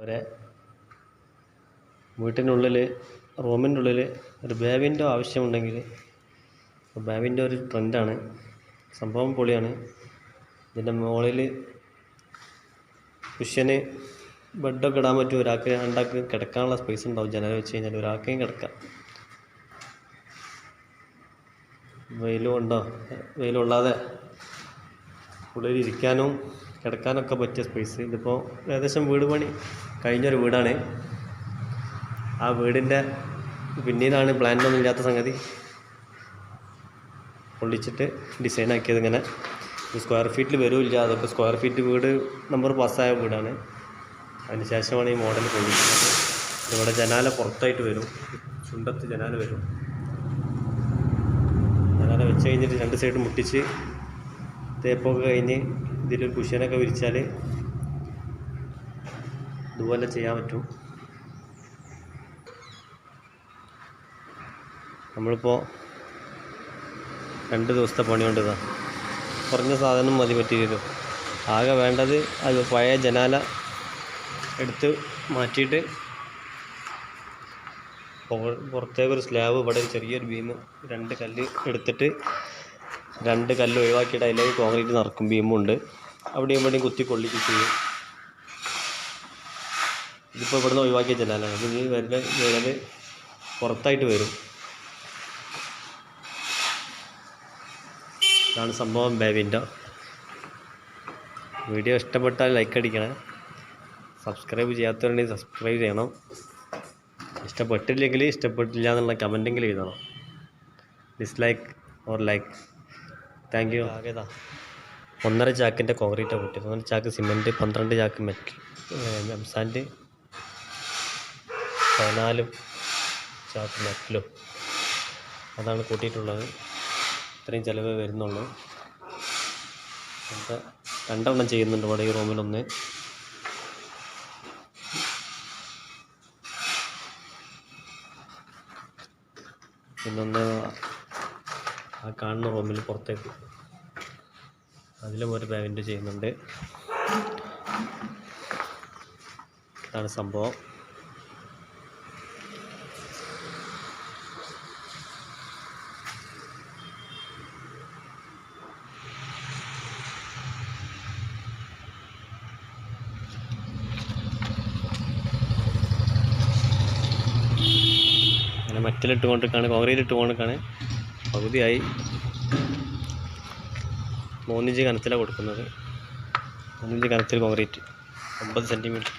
ഒരു വീട്ടിനുള്ളിൽ റൂമിന്റെ ഉള്ളിൽ ഒരു ബേ ആവശ്യമുണ്ടെങ്കിൽ ബേ ഒരു ട്രെൻഡാണ്. സംഭവം പൊളിയാണ്. ഇതിന്റെ മുകളിൽ കുഷ്യന് ബെഡൊക്കെ ഇടാൻ പറ്റും. ഒരാൾക്ക് രണ്ടാൾക്ക് കിടക്കാനുള്ള സ്പേസ് ഉണ്ടാവും. ജനൽ വെച്ച് കഴിഞ്ഞാൽ ഒരാൾക്കേയും കിടക്കാം. വെയിലും ഉണ്ടോ? വെയിലുള്ളാതെ ഇരിക്കാനും കിടക്കാനൊക്കെ പറ്റിയ സ്പേസ് ഇതിപ്പോൾ ഏകദേശം വീട് പണി കഴിഞ്ഞൊരു വീടാണ്. ആ വീടിന്റെ പിന്നീടാണ് പ്ലാനൊന്നും ഇല്ലാത്ത സംഗതി. പൊള്ളിച്ചിട്ട് ഡിസൈൻ ആക്കിയത് ഇങ്ങനെ. സ്ക്വയർ ഫീറ്റിൽ വരുമില്ല അതൊക്കെ സ്ക്വയർ ഫീറ്റ് വീട് നമ്പർ പാസ്സായ വീടാണ്. അതിന് ശേഷമാണ് ഈ മോഡൽ പൊള്ളിക്കുന്നത്. ഇവിടെ ജനാല പുറത്തായിട്ട് വരും. ചുണ്ടത്ത് ജനാല വരും. ജനാല വെച്ച് കഴിഞ്ഞിട്ട് രണ്ട് സൈഡ് മുട്ടിച്ച് തേപ്പൊക്കെ കഴിഞ്ഞ് ഇതിലൊരു കുഷ്യനൊക്കെ വിരിച്ചാൽ ഇതുപോലെ ചെയ്യാൻ പറ്റും. നമ്മളിപ്പോൾ രണ്ട് ദിവസത്തെ പണി കൊണ്ട് കുറഞ്ഞ സാധനം മതി പറ്റിയല്ലോ ആകെ വേണ്ടത് അത് പഴയ ജനാല എടുത്ത് മാറ്റിയിട്ട് പുറ- പുറത്തേക്കൊരു സ്ലാബ് ഇവിടെ ചെറിയൊരു ബീം രണ്ട് കല്ല് എടുത്തിട്ട് രണ്ട് കല്ല് ഒഴിവാക്കിയിട്ട് അതിലേക്ക് കോൺക്രീറ്റ് നിറക്കും ബീമുണ്ട് അവിടെയും ഇവിടെയും കുത്തി കൊള്ളിച്ച് ചെയ്യും. ഇതിപ്പോൾ ഇവിടുന്ന് ഒഴിവാക്കിയ ജനാലാണ്. അപ്പം ഇനി വരുന്ന ജനൽ പുറത്തായിട്ട് വരും. ഇതാണ് സംഭവം ബേബിന്റെ വീഡിയോ ഇഷ്ടപ്പെട്ടാൽ ലൈക്ക് അടിക്കണേ. സബ്സ്ക്രൈബ് ചെയ്യാത്തവരുണ്ടെങ്കിൽ സബ്സ്ക്രൈബ് ചെയ്യണം. ഇഷ്ടപ്പെട്ടില്ലെങ്കിൽ ഇഷ്ടപ്പെട്ടില്ല എന്നുള്ള കമന്റെങ്കിലും എഴുതണം. Dislike or like thank you ആകേതാ. ഒന്നര ചാക്കിന്റെ കോൺക്രീറ്റാണ് കൂട്ടിയത് ഒന്നര ചാക്ക് സിമെന്റ് പന്ത്രണ്ട് ചാക്ക് മെറ്റൽ എംസാൻഡ് പതിനാല് ചാക്ക് മെറ്റലും അതാണ് കൂട്ടിയിട്ടുള്ളത്. ഇത്രയും ചിലവ് വരുന്നുള്ളൂ. രണ്ടെണ്ണം ചെയ്യുന്നുണ്ട് ഇവിടെ ഈ റൂമിലൊന്ന്. പിന്നൊന്ന് ആ കാണുന്ന റൂമിൽ പുറത്തേക്ക്. അതിലും ഒരു പേയ്മെന്റ് ചെയ്യുന്നുണ്ട്. അതാണ് സംഭവം. മറ്റിലിട്ട് കൊണ്ടിരിക്കുകയാണ് കോൺക്രീറ്റ് ഇട്ട് കൊണ്ടിരിക്കുകയാണ്. പകുതിയായി. മൂന്നിഞ്ച് കനത്തിലാണ് കൊടുക്കുന്നത്. മൂന്നിഞ്ച് കനത്തിൽ കോൺക്രീറ്റ് ഒമ്പത് സെന്റിമീറ്റർ